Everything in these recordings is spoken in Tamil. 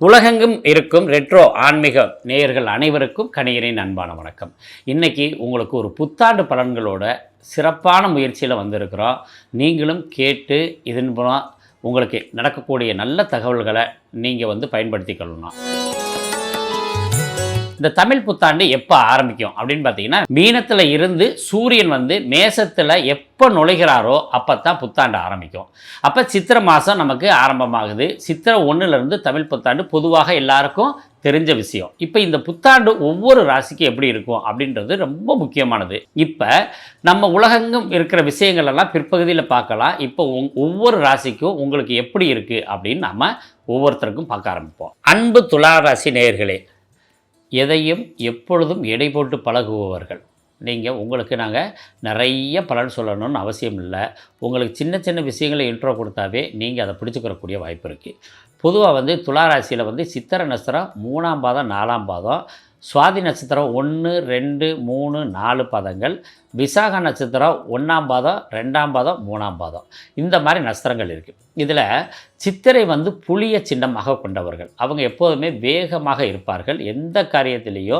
உலகெங்கும் இருக்கும் ரெட்ரோ ஆன்மீக நேயர்கள் அனைவருக்கும் கணியரின் அன்பான வணக்கம். இன்றைக்கி உங்களுக்கு ஒரு புத்தாண்டு பலன்களோட சிறப்பான முயற்சியில் வந்திருக்கிறோம். நீங்களும் கேட்டு இதன் மூலம் உங்களுக்கு நடக்கக்கூடிய நல்ல தகவல்களை நீங்கள் வந்து பயன்படுத்திக்கொள்ளணும் இந்த தமிழ் புத்தாண்டு எப்போ ஆரம்பிக்கும் அப்படின்னு பார்த்தீங்கன்னா மீனத்தில் இருந்து சூரியன் வந்து மேசத்தில் எப்போ நுழைகிறாரோ அப்போ தான் புத்தாண்டு ஆரம்பிக்கும். அப்போ சித்திரை மாதம் நமக்கு ஆரம்பமாகுது. சித்திரை ஒன்றுலேருந்து தமிழ் புத்தாண்டு பொதுவாக எல்லாருக்கும் தெரிஞ்ச விஷயம். இப்போ இந்த புத்தாண்டு ஒவ்வொரு ராசிக்கும் எப்படி இருக்கும் அப்படின்றது ரொம்ப முக்கியமானது. இப்போ நம்ம உலகெங்கும் இருக்கிற விஷயங்கள் எல்லாம் பிற்பகுதியில் பார்க்கலாம். இப்போ உங் ஒவ்வொரு ராசிக்கும் உங்களுக்கு எப்படி இருக்குது அப்படின்னு நம்ம ஒவ்வொருத்தருக்கும் பார்க்க ஆரம்பிப்போம். அன்பு துலா ராசி நேயர்களே எதையும் எப்பொழுதும் எடை போட்டு பழகுபவர்கள். நீங்கள் உங்களுக்கு நாங்கள் நிறைய பலன் சொல்லணும்னு அவசியம் இல்லை. உங்களுக்கு சின்ன சின்ன விஷயங்களை இன்ட்ரோ கொடுத்தாவே நீங்கள் அதை பிடிச்சிக்கிறக்கூடிய வாய்ப்பு இருக்குது பொதுவாக வந்து துளாராசியில் வந்து சித்திர நஸ்திரம் மூணாம் பாதம் நாலாம் பாதம். சுவாதி நட்சத்திரம் ஒன்று ரெண்டு மூணு நாலு பதங்கள். விசாக நட்சத்திரம் ஒன்றாம் பாதம் ரெண்டாம் பாதம் மூணாம் பாதம். இந்த மாதிரி நட்சத்திரங்கள் இருக்குது இதில் சித்திரை வந்து புளிய சின்னமாக கொண்டவர்கள். அவங்க எப்போதுமே வேகமாக இருப்பார்கள். எந்த காரியத்திலேயோ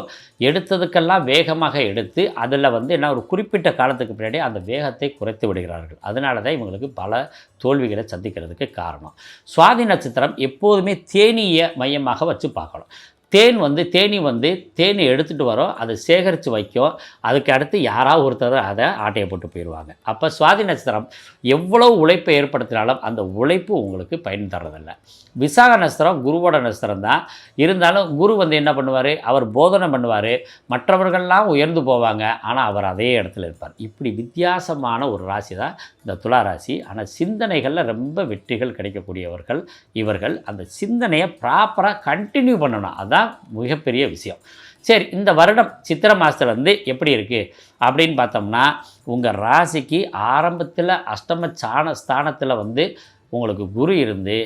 எடுத்ததுக்கெல்லாம் வேகமாக எடுத்து அதில் வந்து என்ன ஒரு குறிப்பிட்ட காலத்துக்கு பின்னாடி அந்த வேகத்தை குறைத்து விடுகிறார்கள். அதனால தான் இவங்களுக்கு பல தோல்விகளை சந்திக்கிறதுக்கு காரணம். சுவாதி நட்சத்திரம் எப்போதுமே தேனியை மையமாக வச்சு பார்க்கணும். தேன் வந்து தேனி வந்து தேனி எடுத்துகிட்டு வரோம் அதை சேகரித்து வைக்கும். அதுக்கு அடுத்து யாராவது ஒருத்தர் அதை ஆட்டையை போட்டு போயிடுவாங்க. அப்போ சுவாதி நட்சத்திரம் எவ்வளோ உழைப்பை ஏற்படுத்தினாலும் அந்த உழைப்பு உங்களுக்கு பயன் தர்றதில்ல. விசாக நட்சத்திரம் குருவோட நட்சத்திரம் தான். இருந்தாலும் குரு வந்து என்ன பண்ணுவார்? அவர் போதனை பண்ணுவார். மற்றவர்கள்லாம் உயர்ந்து போவாங்க. ஆனால் அவர் அதே இடத்துல இருப்பார். இப்படி வித்தியாசமான ஒரு ராசி தான் இந்த துலா ராசி. ஆனால் சிந்தனைகளில் ரொம்ப வெற்றிகள் கிடைக்கக்கூடியவர்கள் இவர்கள். அந்த சிந்தனையை ப்ராப்பராக கண்டினியூ பண்ணணும். அதுதான் மிகப்பெரிய விஷயம். சரி இந்த வருடம் சித்திரை மாதத்தில் வந்து எப்படி இருக்குது அப்படின்னு பார்த்தோம்னா உங்கள் ராசிக்கு ஆரம்பத்தில் அஷ்டம சாண ஸ்தானத்தில் வந்து உங்களுக்கு குரு இருந்து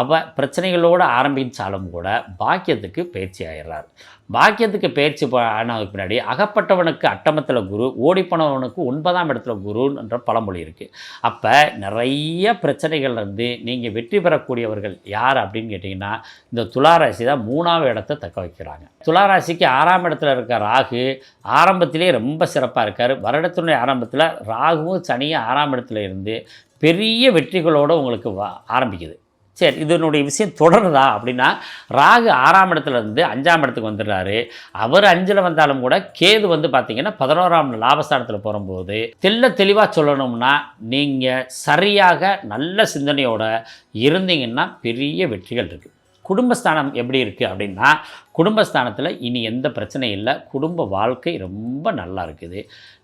அவ பிரச்சனைகளோடு ஆரம்பித்தாலும் கூட பாக்கியத்துக்கு பயிற்சி ஆயிடுறார். பாக்கியத்துக்கு பயிற்சி ஆனதுக்கு பின்னாடி அகப்பட்டவனுக்கு அட்டமத்தில் குரு ஓடிப்போனவனுக்கு ஒன்பதாம் இடத்துல குருன்ற பழமொழி இருக்குது அப்போ நிறைய பிரச்சனைகள்லேருந்து நீங்கள் வெற்றி பெறக்கூடியவர்கள் யார் அப்படின்னு கேட்டிங்கன்னா இந்த துளாராசி தான் மூணாவது இடத்த தக்க வைக்கிறாங்க. துளாராசிக்கு ஆறாம் இடத்துல இருக்க ராகு ஆரம்பத்திலே ரொம்ப சிறப்பாக இருக்கார். வருடத்தினுடைய ஆரம்பத்தில் ராகுவும் சனியும் ஆறாம் இடத்துல இருந்து பெரிய வெற்றிகளோடு உங்களுக்கு வ- ஆரம்பிக்குது. சரி இதனுடைய விஷயம் தொடருதா அப்படின்னா ராகு ஆறாம் இடத்துல இருந்து அஞ்சாம் இடத்துக்கு வந்துடுறாரு. அவர் அஞ்சில் வந்தாலும் கூட கேது வந்து பார்த்தீங்கன்னா பதினோராம் லாபஸ்தானத்தில் போகும்போது தெல்ல தெளிவாக சொல்லணும்னா நீங்கள் சரியாக நல்ல சிந்தனையோடு இருந்தீங்கன்னா பெரிய வெற்றிகள் இருக்குது குடும்பஸ்தானம் எப்படி இருக்குது அப்படின்னா குடும்பஸ்தானத்தில் இனி எந்த பிரச்சனையும் இல்லை. குடும்ப வாழ்க்கை ரொம்ப நல்லா இருக்குது.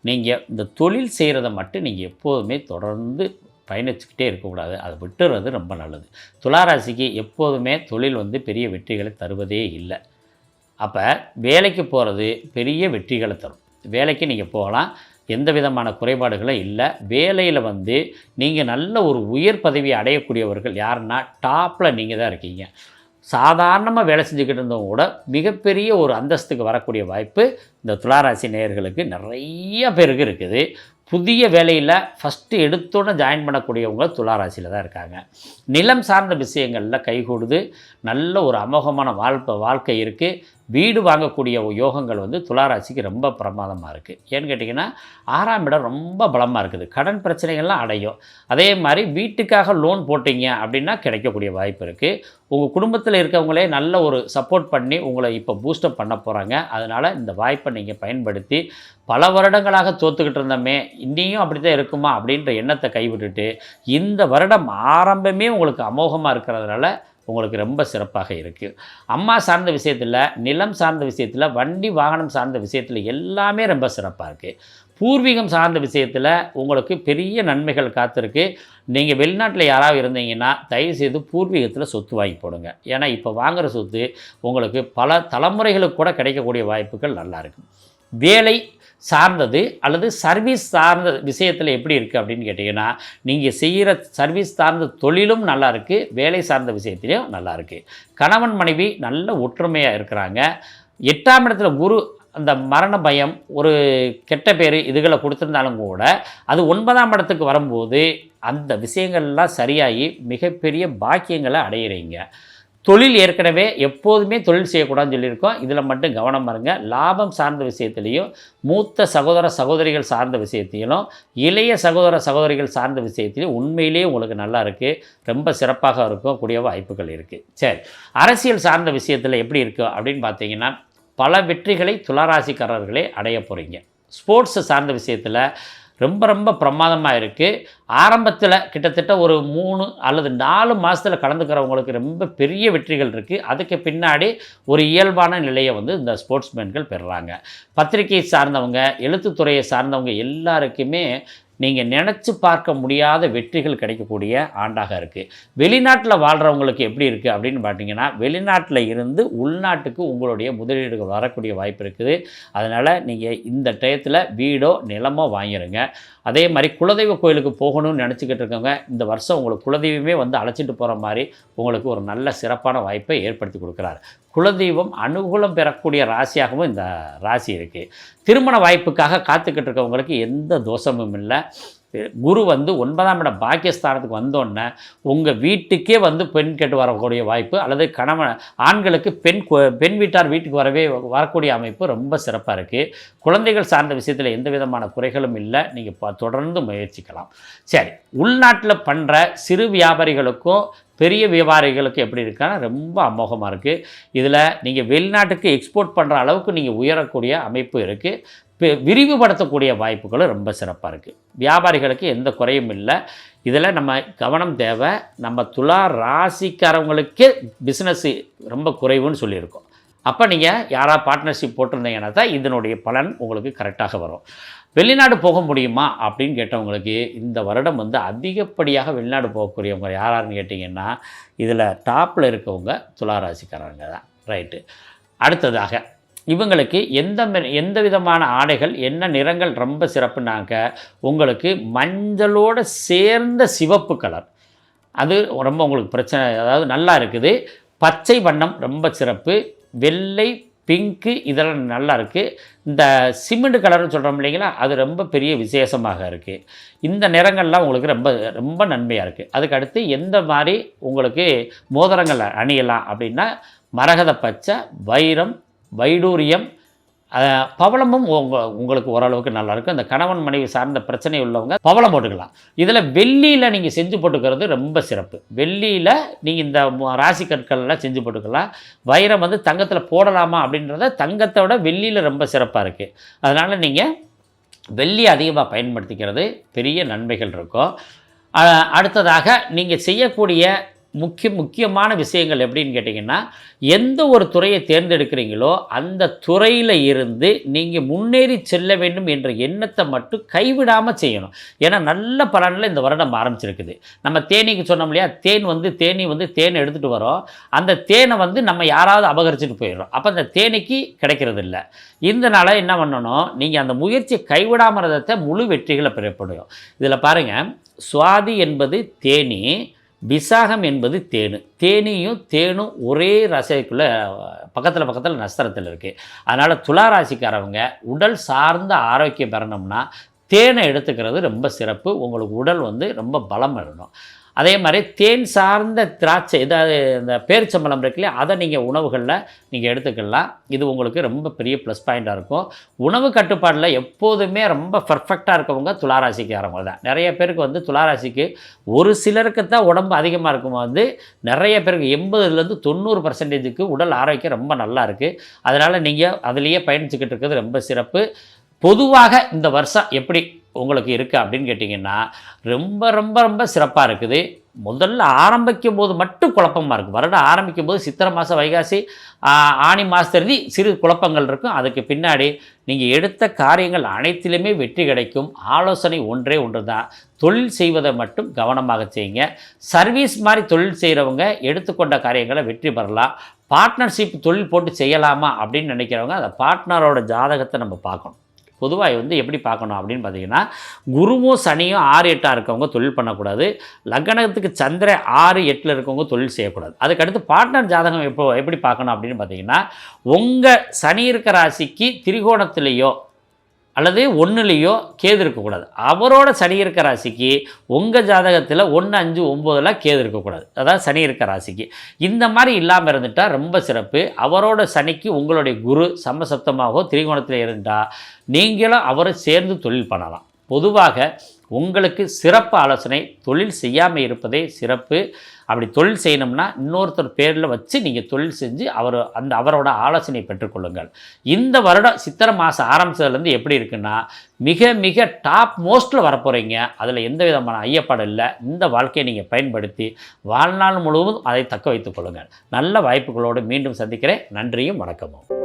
நீங்கள் இந்த தொழில் செய்கிறத மட்டும் நீங்கள் எப்போதுமே தொடர்ந்து பயணிச்சுக்கிட்டே இருக்கக்கூடாது. அதை விட்டுறது ரொம்ப நல்லது. துளாராசிக்கு எப்போதுமே தொழில் வந்து பெரிய வெற்றிகளை தருவதே இல்லை. அப்போ வேலைக்கு போகிறது பெரிய வெற்றிகளை தரும். வேலைக்கு நீங்கள் போகலாம். எந்த விதமான குறைபாடுகளும் இல்லை. வேலையில் வந்து நீங்கள் நல்ல ஒரு உயர் பதவி அடையக்கூடியவர்கள் யாருன்னா டாப்பில் நீங்கள் தான் இருக்கீங்க. சாதாரணமாக வேலை செஞ்சுக்கிட்டு இருந்தவங்க கூட மிகப்பெரிய ஒரு அந்தஸ்துக்கு வரக்கூடிய வாய்ப்பு இந்த துளாராசி நேயர்களுக்கு நிறைய பேருக்கு இருக்குது. புதிய வேலையில் ஃபஸ்ட்டு எடுத்தோன்னே ஜாயின் பண்ணக்கூடியவங்க துளாராசியில் தான் இருக்காங்க. நிலம் சார்ந்த விஷயங்களில் கைகூடுது. நல்ல ஒரு அமோகமான வாழ்க்கை வாழ்க்கை இருக்குது வீடு வாங்கக்கூடிய யோகங்கள் வந்து துளாராசிக்கு ரொம்ப பிரமாதமாக இருக்குது ஏன்னு கேட்டிங்கன்னா ஆறாம் இடம் ரொம்ப பலமாக இருக்குது. கடன் பிரச்சனைகள்லாம் அடையும். அதே மாதிரி வீட்டுக்காக லோன் போட்டீங்க அப்படின்னா கிடைக்கக்கூடிய வாய்ப்பு இருக்குது உங்கள் குடும்பத்தில் இருக்கவங்களே நல்ல ஒரு சப்போர்ட் பண்ணி உங்களை இப்போ பூஸ்டப் பண்ண போகிறாங்க அதனால் இந்த வாய்ப்பை நீங்கள் பயன்படுத்தி பல வருடங்களாக தோத்துக்கிட்டு இருந்தோமே இன்னியும் அப்படி தான் இருக்குமா அப்படின்ற எண்ணத்தை கைவிட்டுட்டு இந்த வருடம் ஆரம்பமே உங்களுக்கு அமோகமாக இருக்கிறதுனால உங்களுக்கு ரொம்ப சிறப்பாக இருக்குது அம்மா சார்ந்த விஷயத்தில் நிலம் சார்ந்த விஷயத்தில் வண்டி வாகனம் சார்ந்த விஷயத்தில் எல்லாமே ரொம்ப சிறப்பாக இருக்குது பூர்வீகம் சார்ந்த விஷயத்தில் உங்களுக்கு பெரிய நன்மைகள் காத்திருக்கு. நீங்கள் வெளிநாட்டில் யாராவது இருந்தீங்கன்னா தயவுசெய்து பூர்வீகத்தில் சொத்து வாங்கி போடுங்க. ஏன்னா இப்போ வாங்குகிற சொத்து உங்களுக்கு பல தலைமுறைகளுக்கு கூட கிடைக்கக்கூடிய வாய்ப்புகள் நல்லா வேலை சார்ந்தது அல்லது சர்வீஸ் சார்ந்த விஷயத்தில் எப்படி இருக்குது அப்படின்னு கேட்டிங்கன்னா நீங்கள் செய்கிற சர்வீஸ் சார்ந்த தொழிலும் நல்லா இருக்குது வேலை சார்ந்த விஷயத்திலையும் நல்லா இருக்குது கணவன் மனைவி நல்ல ஒற்றுமையாக இருக்கிறாங்க. எட்டாம் இடத்துல குரு அந்த மரண பயம் ஒரு கெட்ட பேர் இதுகளை கொடுத்துருந்தாலும் கூட அது ஒன்பதாம் இடத்துக்கு வரும்போது அந்த விஷயங்கள்லாம் சரியாகி மிகப்பெரிய பாக்கியங்களை அடையிறீங்க. தொழில் ஏற்கனவே எப்போதுமே தொழில் செய்யக்கூடாதுன்னு சொல்லியிருக்கோம். இதில் மட்டும் கவனம் பாருங்க. லாபம் சார்ந்த விஷயத்துலையும் மூத்த சகோதர சகோதரிகள் சார்ந்த விஷயத்திலும் இளைய சகோதர சகோதரிகள் சார்ந்த விஷயத்திலையும் உண்மையிலேயே உங்களுக்கு நல்லா இருக்குது ரொம்ப சிறப்பாக இருக்கும். கூடிய வாய்ப்புகள் இருக்குது சரி. அரசியல் சார்ந்த விஷயத்தில் எப்படி இருக்குது அப்படின்னு பார்த்தீங்கன்னா பல வெற்றிகளை துளராசிக்காரர்களே அடைய போகிறீங்க ஸ்போர்ட்ஸை சார்ந்த விஷயத்தில் ரொம்ப ரொம்ப பிரமாதமாக இருக்குது ஆரம்பத்தில் கிட்டத்தட்ட ஒரு மூணு அல்லது நாலு மாதத்தில் கலந்துக்கிறவங்களுக்கு ரொம்ப பெரிய வெற்றிகள் இருக்குது அதுக்கு பின்னாடி ஒரு இயல்பான நிலையை வந்து இந்த ஸ்போர்ட்ஸ்மேன்கள் பெறுறாங்க. பத்திரிகை சார்ந்தவங்க எழுத்துத்துறையை சார்ந்தவங்க எல்லாருக்குமே நீங்கள் நினச்சி பார்க்க முடியாத வெற்றிகள் கிடைக்கக்கூடிய ஆண்டாக இருக்குது வெளிநாட்டில் வாழ்கிறவங்களுக்கு எப்படி இருக்குது அப்படின்னு பார்த்தீங்கன்னா வெளிநாட்டில் இருந்து உள்நாட்டுக்கு உங்களுடைய முதலீடுகள் வரக்கூடிய வாய்ப்பு இருக்குது. அதனால் நீங்கள் இந்த டயத்தில் வீடோ நிலமோ வாங்கிடுங்க அதே மாதிரி குலதெய்வ கோயிலுக்கு போகணும்னு நினச்சிக்கிட்டு இருக்கவங்க இந்த வருஷம் உங்களுக்கு குலதெய்வமே வந்து அழைச்சிட்டு போகிற மாதிரி உங்களுக்கு ஒரு நல்ல சிறப்பான வாய்ப்பை ஏற்படுத்தி கொடுக்குறாரு. குலதெய்வம் அனுகூலம் பெறக்கூடிய ராசியாகவும் இந்த ராசி இருக்குது திருமண வாய்ப்புக்காக காத்துக்கிட்டு இருக்கவங்களுக்கு எந்த தோஷமும் இல்லை. குரு வந்து ஒன்பதாம் இடம் பாக்கியஸ்தானத்துக்கு வந்தோடனே உங்கள் வீட்டுக்கே வந்து பெண் கேட்டு வரக்கூடிய வாய்ப்பு அல்லது கணவன் ஆண்களுக்கு பெண் பெண் வீட்டார் வீட்டுக்கு வரவே வரக்கூடிய அமைப்பு ரொம்ப சிறப்பாக இருக்குது குழந்தைகள் சார்ந்த விஷயத்தில் எந்த விதமான குறைகளும் இல்லை. நீங்கள் தொடர்ந்து முயற்சிக்கலாம். சரி உள்நாட்டில் பண்ணுற சிறு வியாபாரிகளுக்கும் பெரிய வியாபாரிகளுக்கு எப்படி இருக்கான்னா ரொம்ப அமோகமாக இருக்குது இதில் நீங்கள் வெளிநாட்டுக்கு எக்ஸ்போர்ட் பண்ணுற அளவுக்கு நீங்கள் உயரக்கூடிய அமைப்பு இருக்குது விரிவுபடுத்தக்கூடிய வாய்ப்புகளும் ரொம்ப சிறப்பாக இருக்குது வியாபாரிகளுக்கு எந்த குறையும் இல்லை. இதில் நம்ம கவனம் தேவை. நம்ம துலா ராசிக்காரவங்களுக்கே பிஸ்னஸ்ஸு ரொம்ப குறைவுன்னு சொல்லியிருக்கோம். அப்போ நீங்கள் யாராக பார்ட்னர்ஷிப் போட்டிருந்தீங்கன்னா தான் இதனுடைய பலன் உங்களுக்கு கரெக்டாக வரும். வெளிநாடு போக முடியுமா அப்படின்னு கேட்டவங்களுக்கு இந்த வருடம் வந்து அதிகப்படியாக வெளிநாடு போகக்கூடியவங்க யாராருன்னு கேட்டிங்கன்னா இதில் டாப்பில் இருக்கவங்க துளாராசிக்காரங்க தான். ரைட்டு அடுத்ததாக இவங்களுக்கு எந்த எந்த விதமான ஆடைகள் என்ன நிறங்கள் ரொம்ப சிறப்புனாக்க உங்களுக்கு மஞ்சளோடு சேர்ந்த சிவப்பு கலர் அது ரொம்ப உங்களுக்கு பிரச்சனை அதாவது நல்லா இருக்குது. பச்சை வண்ணம் ரொம்ப சிறப்பு. வெள்ளை பிங்க்கு இதெல்லாம் நல்லா இருக்குது இந்த சிமெண்ட் கலர்னு சொல்கிறோம் இல்லைங்களா அது ரொம்ப பெரிய விசேஷமாக இருக்குது இந்த நிறங்கள்லாம் உங்களுக்கு ரொம்ப ரொம்ப நன்மையாக இருக்குது அதுக்கு அடுத்து எந்த மாதிரி உங்களுக்கு மோதிரங்கள் அணியலாம் அப்படின்னா மரகத பச்சை வைரம் வைடூரியம் பவளமும் உங்கள் உங்களுக்கு ஓரளவுக்கு நல்லாயிருக்கும் இந்த கணவன் மனைவி சார்ந்த பிரச்சனை உள்ளவங்க பவளம் போட்டுக்கலாம். இதில் வெள்ளியில் நீங்கள் செஞ்சு போட்டுக்கிறது ரொம்ப சிறப்பு. வெள்ளியில் நீங்கள் இந்த ராசி கற்கள்லாம் செஞ்சு போட்டுக்கலாம். வைரம் வந்து தங்கத்தில் போடலாமா அப்படின்றத தங்கத்தை விட வெள்ளியில் ரொம்ப சிறப்பாக இருக்குது அதனால் நீங்கள் வெள்ளி அதிகமாக பயன்படுத்திக்கிறது பெரிய நன்மைகள் இருக்கும். அடுத்ததாக நீங்கள் செய்யக்கூடிய முக்கிய முக்கியமான விஷயங்கள் எப்படின்னு கேட்டிங்கன்னா எந்த ஒரு துறையை தேர்ந்தெடுக்கிறீங்களோ அந்த துறையில் இருந்து நீங்கள் முன்னேறி செல்ல வேண்டும் என்ற எண்ணத்தை மட்டும் கைவிடாமல் செய்யணும். ஏன்னா நல்ல பலனில் இந்த வருடம் ஆரம்பிச்சிருக்குது. நம்ம தேனிக்கு சொன்னோம் இல்லையா? தேன் வந்து தேனி வந்து தேன் எடுத்துகிட்டு வரோம். அந்த தேனை வந்து நம்ம யாராவது அபகரிச்சுட்டு போயிடுறோம். அப்போ அந்த தேனிக்கு கிடைக்கிறது இல்லை இதனால என்ன பண்ணணும்? நீங்கள் அந்த முயற்சியை கைவிடாமல் இருந்ததை முழு வெற்றிகளை பெறப்படும். இதில் பாருங்கள் சுவாதி என்பது தேனி விசாகம் என்பது தேனு. தேனியும் தேனும் ஒரே ரசைக்குள்ளே பக்கத்தில் பக்கத்தில் நஸ்திரத்தில் இருக்குது அதனால் துலா ராசிக்காரவங்க உடல் சார்ந்த ஆரோக்கியம் பெறணும்னா தேனை எடுத்துக்கிறது ரொம்ப சிறப்பு. உங்களுக்கு உடல் வந்து ரொம்ப பலம் பெறணும் அதே மாதிரி தேன் சார்ந்த திராட்சை இதாவது இந்த பேரிச்சம்பளம் இருக்கு இல்லையா அதை நீங்கள் உணவுகளில் நீங்கள் எடுத்துக்கலாம். இது உங்களுக்கு ரொம்ப பெரிய ப்ளஸ் பாயிண்ட்டாக இருக்கும். உணவு கட்டுப்பாடில் எப்போதுமே ரொம்ப பர்ஃபெக்டாக இருக்கவங்க துளாராசிக்காரவங்க தான். நிறைய பேருக்கு வந்து துளாராசிக்கு ஒரு சிலருக்கு தான் உடம்பு அதிகமாக இருக்கும். வந்து நிறைய பேருக்கு எண்பதுலேருந்து தொண்ணூறு பர்சன்டேஜுக்கு உடல் ஆரோக்கியம் ரொம்ப நல்லா இருக்குது அதனால் நீங்கள் அதுலேயே பயணிச்சுக்கிட்டு இருக்கிறது ரொம்ப சிறப்பு. பொதுவாக இந்த வருஷம் எப்படி உங்களுக்கு இருக்குது அப்படின்னு கேட்டிங்கன்னா ரொம்ப ரொம்ப ரொம்ப சிறப்பாக இருக்குது. முதல்ல ஆரம்பிக்கும் போது மட்டும் குழப்பமாக இருக்குது வருடம் ஆரம்பிக்கும் போது சித்திரை மாதம் வைகாசி ஆணி ஆனி சிறு குழப்பங்கள் இருக்கும். அதுக்கு பின்னாடி நீங்கள் எடுத்த காரியங்கள் அனைத்திலுமே வெற்றி கிடைக்கும். ஆலோசனை ஒன்றே ஒன்று தான் தொழில் செய்வதை மட்டும் கவனமாக செய்யுங்க. சர்வீஸ் மாதிரி தொழில் செய்கிறவங்க எடுத்துக்கொண்ட காரியங்களை வெற்றி பெறலாம். பார்ட்னர்ஷிப் தொழில் போட்டு செய்யலாமா அப்படின்னு நினைக்கிறவங்க அந்த பார்ட்னரோட ஜாதகத்தை நம்ம பார்க்கணும். பொதுவாக வந்து எப்படி பார்க்கணும் அப்படின்னு பார்த்தீங்கன்னா குருவும் சனியும் ஆறு எட்டாக இருக்கவங்க தொழில் பண்ணக்கூடாது. லக்னத்துக்கு சந்திர ஆறு எட்டில் இருக்கவங்க தொழில் செய்யக்கூடாது. அதுக்கடுத்து பார்ட்னர் ஜாதகம் எப்போ எப்படி பார்க்கணும் அப்படின்னு பார்த்தீங்கன்னா உங்கள் சனி இருக்க ராசிக்கு திரிகோணத்திலேயோ அல்லது ஒன்றுலேயோ கேது இருக்கக்கூடாது. அவரோட சனி இருக்க ராசிக்கு உங்கள் ஜாதகத்தில் ஒன்று அஞ்சு ஒம்போதில் கேது இருக்கக்கூடாது. அதாவது சனி இருக்க ராசிக்கு. இந்த மாதிரி இல்லாமல் இருந்துட்டால் ரொம்ப சிறப்பு. அவரோட சனிக்கு உங்களுடைய குரு சமசப்தமாகவோ திரிகோணத்தில் இருந்தால் நீங்களும் அவரை சேர்ந்து தொழில் பண்ணலாம். பொதுவாக உங்களுக்கு சிறப்பு ஆலோசனை தொழில் செய்யாமல் இருப்பதே சிறப்பு. அப்படி தொழில் செய்யணும்னா இன்னொருத்தர் பேரில் வச்சு நீங்கள் தொழில் செஞ்சு அவர் அந்த அவரோட ஆலோசனை பெற்றுக்கொள்ளுங்கள் இந்த வருடம் சித்திரை மாதம் ஆரம்பித்ததுலேருந்து எப்படி இருக்குன்னா மிக மிக டாப் மோஸ்ட்டில் வரப்போகிறீங்க அதில் எந்த விதமான ஐயப்பாடு இல்லை. இந்த வாழ்க்கையை நீங்கள் பயன்படுத்தி வாழ்நாள் முழுவதும் அதை தக்க வைத்துக் கொள்ளுங்கள். நல்ல வாய்ப்புகளோடு மீண்டும் சந்திக்கிறேன். நன்றியும் வணக்கமும்.